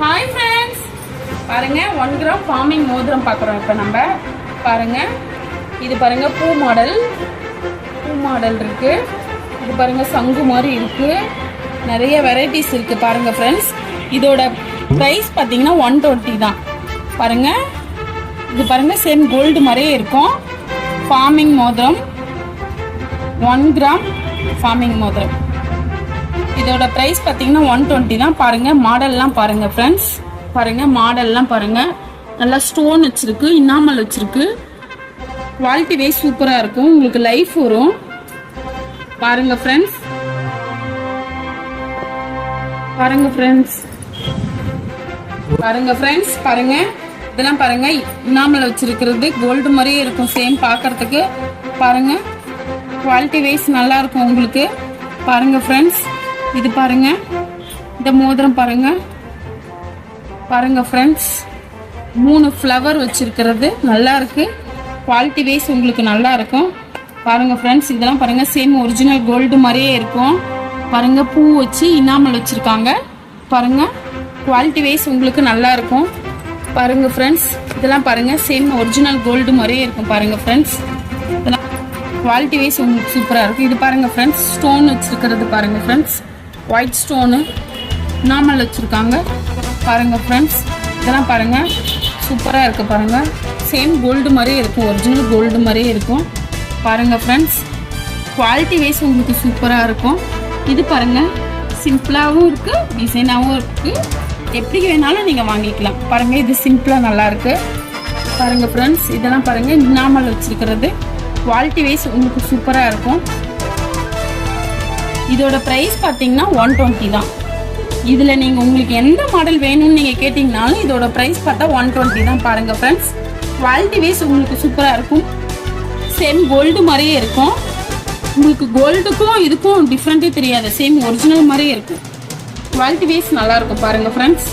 Hi friends பாருங்க one gram forming மோதிரம் பார்க்குறோம் இப்போ நம்ம. பாருங்க இது பாருங்க பூ மாடல் பூ மாடல் இருக்கு. இது பாருங்க சங்கு மாதிரி இருக்கு. நிறைய வெரைட்டிஸ் இருக்கு பாருங்க ஃப்ரெண்ட்ஸ் இதோட ப்ரைஸ் பார்த்தீங்கன்னா ஒன் டுவெண்ட்டி தான். பாருங்க இது பாருங்க சேம் கோல்டு மாதிரியே இருக்கும். ஃபார்மிங் மோதிரம். ஒன் கிராம் ஃபார்மிங் மோதிரம். இதோட ப்ரைஸ் பார்த்தீங்கன்னா ஒன் டுவெண்ட்டி தான். பாருங்க மாடல்லாம் பாருங்க ஃப்ரெண்ட்ஸ் பாருங்க மாடல்லாம் பாருங்க. நல்லா ஸ்டோன் வச்சிருக்கு இன்னாமல் வச்சிருக்கு. குவாலிட்டி வைஸ் சூப்பராக இருக்கும். உங்களுக்கு லைஃப் வரும். பாருங்க ஃப்ரெண்ட்ஸ் பாருங்க ஃப்ரெண்ட்ஸ் பாருங்க ஃப்ரெண்ட்ஸ் பாருங்க. இதெல்லாம் பாருங்க. இன்னாமல் வச்சிருக்கிறது. கோல்டு மாதிரியே இருக்கும் சேம் பார்க்கறதுக்கு பாருங்க. குவாலிட்டி வைஸ் நல்லா இருக்கும் உங்களுக்கு. பாருங்க ஃப்ரெண்ட்ஸ் இது பாருங்க. இந்த மோதிரம் பாருங்க. பாருங்க ஃப்ரெண்ட்ஸ் மூணு ஃப்ளவர் வச்சிருக்கிறது. நல்லா இருக்கு. குவாலிட்டி வைஸ் உங்களுக்கு நல்லா இருக்கும். பாருங்க ஃப்ரெண்ட்ஸ் இதெல்லாம் பாருங்க சேம் ஒரிஜினல் கோல்டு மாதிரியே இருக்கும். பாருங்க பூ வச்சு இனாமல் வச்சிருக்காங்க. பாருங்க குவாலிட்டி வைஸ் உங்களுக்கு நல்லா இருக்கும். பாருங்க ஃப்ரெண்ட்ஸ் இதெல்லாம் பாருங்க சேம் ஒரிஜினல் கோல்டு மாதிரியே இருக்கும். பாருங்க ஃப்ரெண்ட்ஸ் இதெல்லாம் குவாலிட்டி வைஸ் உங்களுக்கு சூப்பராக இருக்கும். இது பாருங்க ஃப்ரெண்ட்ஸ் ஸ்டோன் வச்சிருக்கிறது பாருங்க ஃப்ரெண்ட்ஸ் ஒயிட் ஸ்டோனு நாமல் வச்சுருக்காங்க. பாருங்கள் ஃப்ரெண்ட்ஸ் இதெல்லாம் பாருங்கள் சூப்பராக இருக்குது பாருங்கள் சேம் கோல்டு மாதிரியே இருக்கும். ஒரிஜினல் கோல்டு மாதிரியே இருக்கும். பாருங்கள் ஃப்ரெண்ட்ஸ் குவாலிட்டி வைஸ் உங்களுக்கு சூப்பராக இருக்கும். இது பாருங்கள் சிம்பிளாகவும் இருக்குது டிசைனாகவும் இருக்குது எப்படி வேணாலும் நீங்கள் வாங்கிக்கலாம். பாருங்கள் இது சிம்பிளாக நல்லா பாருங்கள் பாருங்க ஃப்ரெண்ட்ஸ் இதெல்லாம் பாருங்கள் நாமல் வச்சுருக்கிறது. குவாலிட்டி வைஸ் உங்களுக்கு சூப்பராக இருக்கும். இதோட ப்ரைஸ் பார்த்தீங்கன்னா ஒன் டுவெண்ட்டி தான். இதில் நீங்கள் உங்களுக்கு எந்த மாடல் வேணும்னு நீங்கள் கேட்டிங்கனாலும் இதோட ப்ரைஸ் பார்த்தா ஒன் டுவெண்ட்டி தான் பாருங்கள் ஃப்ரெண்ட்ஸ் குவாலிட்டி வைஸ் உங்களுக்கு சூப்பராக இருக்கும். சேம் கோல்டு மாதிரியே இருக்கும். உங்களுக்கு கோல்டுக்கும் இதுக்கும் டிஃப்ரெண்ட்டே தெரியாது. சேம் ஒரிஜினல் மாதிரியே இருக்கும். குவாலிட்டி வைஸ் நல்லாயிருக்கும் பாருங்கள் ஃப்ரெண்ட்ஸ்